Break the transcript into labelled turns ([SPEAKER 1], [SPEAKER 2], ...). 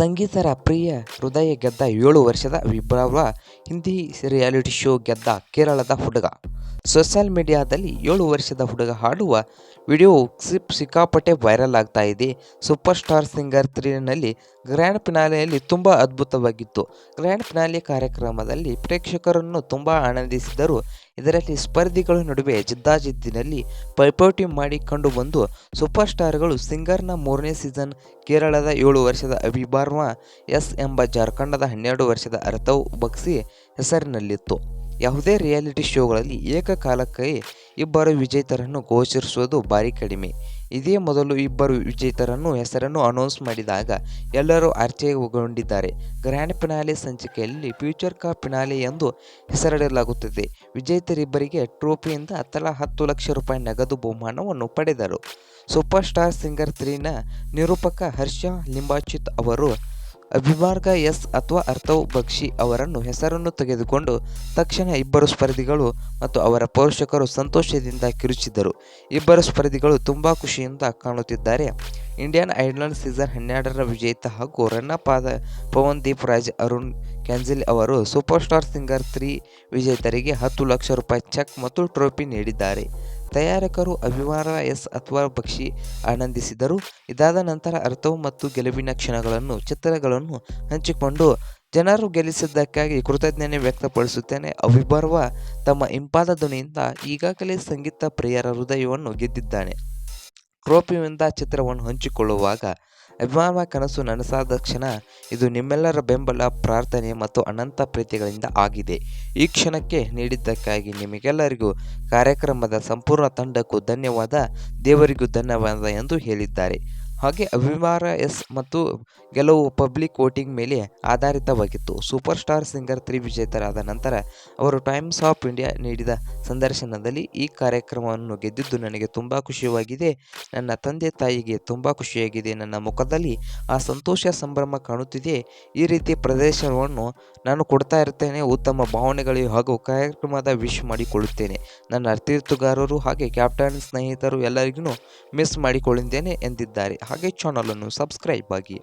[SPEAKER 1] ಸಂಗೀತರ ಪ್ರಿಯ ಹೃದಯ ಗೆದ್ದ ಏಳು ವರ್ಷದ ವಿಭಾವ ಹಿಂದಿ ರಿಯಾಲಿಟಿ ಶೋ ಗೆದ್ದ ಕೇರಳದ ಹುಡುಗ. ಸೋಷಿಯಲ್ ಮೀಡಿಯಾದಲ್ಲಿ ಏಳು ವರ್ಷದ ಹುಡುಗ ಹಾಡುವ ವಿಡಿಯೋ ಕ್ಲಿಪ್ ಸಿಕ್ಕಾಪಟ್ಟೆ ವೈರಲ್ ಆಗ್ತಾ ಇದೆ. ಸೂಪರ್ ಸ್ಟಾರ್ ಸಿಂಗರ್ ತ್ರೀನಲ್ಲಿ ಗ್ರ್ಯಾಂಡ್ ಫಿನಾಲೆಯಲ್ಲಿ ತುಂಬ ಅದ್ಭುತವಾಗಿತ್ತು. ಗ್ರ್ಯಾಂಡ್ ಫಿನಾಲೆ ಕಾರ್ಯಕ್ರಮದಲ್ಲಿ ಪ್ರೇಕ್ಷಕರನ್ನು ತುಂಬ ಆನಂದಿಸಿದರು. ಇದರಲ್ಲಿ ಸ್ಪರ್ಧಿಗಳ ನಡುವೆ ಜಿದ್ದಾಜಿದ್ದಿನಲ್ಲಿ ಪೈಪೋಟಿ ಮಾಡಿ ಕಂಡುಬಂದು ಸೂಪರ್ ಸ್ಟಾರ್ಗಳು ಸಿಂಗರ್ನ ಮೂರನೇ ಸೀಸನ್ ಕೇರಳದ ಏಳು ವರ್ಷದ ಅಭಿಬಾರ್ಮ ಎಸ್ ಎಂಬ ಜಾರ್ಖಂಡದ ಹನ್ನೆರಡು ವರ್ಷದ ಅರ್ಥವ್ ಬಗ್ಸಿ ಹೆಸರಿನಲ್ಲಿತ್ತು. ಯಾವುದೇ ರಿಯಾಲಿಟಿ ಶೋಗಳಲ್ಲಿ ಏಕಕಾಲಕ್ಕೆ ಇಬ್ಬರು ವಿಜೇತರನ್ನು ಘೋಷಿಸುವುದು ಭಾರಿ ಕಡಿಮೆ. ಇದೇ ಮೊದಲು ಇಬ್ಬರು ವಿಜೇತರನ್ನು ಹೆಸರನ್ನು ಅನೌನ್ಸ್ ಮಾಡಿದಾಗ ಎಲ್ಲರೂ ಆಶ್ಚರ್ಯಗೊಂಡಿದ್ದಾರೆ. ಗ್ರ್ಯಾಂಡ್ ಫಿನಾಲೆ ಸಂಚಿಕೆಯಲ್ಲಿ ಫ್ಯೂಚರ್ ಕಾ ಫಿನಾಲೆ ಎಂದು ಹೆಸರಿಡಲಾಗುತ್ತದೆ. ವಿಜೇತರಿಬ್ಬರಿಗೆ ಟ್ರೋಫಿಯಿಂದ ತಲಾ ಹತ್ತು ಲಕ್ಷ ರೂಪಾಯಿ ನಗದು ಬಹುಮಾನವನ್ನು ಪಡೆದರು. ಸೂಪರ್ ಸ್ಟಾರ್ ಸಿಂಗರ್ ತ್ರೀನ ನಿರೂಪಕ ಹರ್ಷ ಲಿಂಬಾಚಿತ್ ಅವರು ಅಭಿಮಾರ್ಗ ಎಸ್ ಅಥವಾ ಅರ್ಥವ್ ಬಕ್ಷಿ ಅವರನ್ನು ಹೆಸರನ್ನು ತೆಗೆದುಕೊಂಡು ತಕ್ಷಣ ಇಬ್ಬರು ಸ್ಪರ್ಧಿಗಳು ಮತ್ತು ಅವರ ಪೋಷಕರು ಸಂತೋಷದಿಂದ ಕಿರುಚಿದ್ದರು. ಇಬ್ಬರು ಸ್ಪರ್ಧಿಗಳು ತುಂಬ ಖುಷಿಯಿಂದ ಕಾಣುತ್ತಿದ್ದಾರೆ. ಇಂಡಿಯನ್ ಐಡಲ್ ಸೀಸನ್ ಹನ್ನೆರಡರ ವಿಜೇತ ಹಾಗೂ ರನ್ನಪ್ ಆದ ಪವನ್ ದೀಪ್ ರಾಜ್, ಅರುಣ್ ಕ್ಯಾನ್ಜಿಲ್ ಅವರು ಸೂಪರ್ ಸ್ಟಾರ್ ಸಿಂಗರ್ ತ್ರೀ ವಿಜೇತರಿಗೆ ಹತ್ತು ಲಕ್ಷ ರೂಪಾಯಿ ಚೆಕ್ ಮತ್ತು ಟ್ರೋಫಿ ನೀಡಿದ್ದಾರೆ. ತಯಾರಕರು ಅಭಿಮಾನ ಎಸ್ ಅಥವಾ ಬಕ್ಷಿ ಆನಂದಿಸಿದರು. ಇದಾದ ನಂತರ ಅರ್ಥವು ಮತ್ತು ಗೆಲುವಿನ ಕ್ಷಣಗಳನ್ನು, ಚಿತ್ರಗಳನ್ನು ಹಂಚಿಕೊಂಡು ಜನರು ಗೆಲ್ಲಿಸಿದ್ದಕ್ಕಾಗಿ ಕೃತಜ್ಞತೆ ವ್ಯಕ್ತಪಡಿಸುತ್ತೇನೆ. ಅವಿಭರ್ವ ತಮ್ಮ ಇಂಪಾದ ಧ್ವನಿಯಿಂದ ಈಗಾಗಲೇ ಸಂಗೀತ ಪ್ರಿಯರ ಹೃದಯವನ್ನು ಗೆದ್ದಿದ್ದಾನೆ. ಟ್ರೋಫಿಯಿಂದ ಚಿತ್ರವನ್ನು ಹಂಚಿಕೊಳ್ಳುವಾಗ ಅಭಿಮಾನ ಕನಸು ನನಸಾದ ಕ್ಷಣ ಇದು ನಿಮ್ಮೆಲ್ಲರ ಬೆಂಬಲ, ಪ್ರಾರ್ಥನೆ ಮತ್ತು ಅನಂತ ಪ್ರೀತಿಗಳಿಂದ ಆಗಿದೆ. ಈ ಕ್ಷಣಕ್ಕೆ ನೀಡಿದ್ದಕ್ಕಾಗಿ ನಿಮಗೆಲ್ಲರಿಗೂ ಕಾರ್ಯಕ್ರಮದ ಸಂಪೂರ್ಣ ತಂಡಕ್ಕೂ ಧನ್ಯವಾದ, ದೇವರಿಗೂ ಧನ್ಯವಾದ ಎಂದು ಹೇಳಿದ್ದಾರೆ. ಹಾಗೆ ಅಭಿಮಾರ ಎಸ್ ಮತ್ತು ಕೆಲವು ಪಬ್ಲಿಕ್ ವೋಟಿಂಗ್ ಮೇಲೆ ಆಧಾರಿತವಾಗಿತ್ತು. ಸೂಪರ್ ಸ್ಟಾರ್ ಸಿಂಗರ್ ತ್ರಿ ವಿಜೇತರಾದ ನಂತರ ಅವರು ಟೈಮ್ಸ್ ಆಫ್ ಇಂಡಿಯಾ ನೀಡಿದ ಸಂದರ್ಶನದಲ್ಲಿ ಈ ಕಾರ್ಯಕ್ರಮವನ್ನು ಗೆದ್ದಿದ್ದು ನನಗೆ ತುಂಬ ಖುಷಿಯಾಗಿದೆ. ನನ್ನ ತಂದೆ ತಾಯಿಗೆ ತುಂಬ ಖುಷಿಯಾಗಿದೆ. ನನ್ನ ಮುಖದಲ್ಲಿ ಆ ಸಂತೋಷ ಸಂಭ್ರಮ ಕಾಣುತ್ತಿದೆ. ಈ ರೀತಿ ಪ್ರದರ್ಶನವನ್ನು ನಾನು ಕೊಡ್ತಾ ಇರ್ತೇನೆ. ಉತ್ತಮ ಭಾವನೆಗಳು ಹಾಗೂ ಕಾರ್ಯಕ್ರಮದ ವಿಶ್ ಮಾಡಿಕೊಳ್ಳುತ್ತೇನೆ. ನನ್ನ ತೀರ್ಥಗಾರರು ಹಾಗೆ ಕ್ಯಾಪ್ಟನ್ ಸ್ನೇಹಿತರು ಎಲ್ಲರಿಗೂ ಮಿಸ್ ಮಾಡಿಕೊಳ್ಳುತ್ತೇನೆ ಎಂದಿದ್ದಾರೆ. ಹಾಗೆ ಚಾನಲನ್ನು ಸಬ್ಸ್ಕ್ರೈಬ್ ಆಗಿ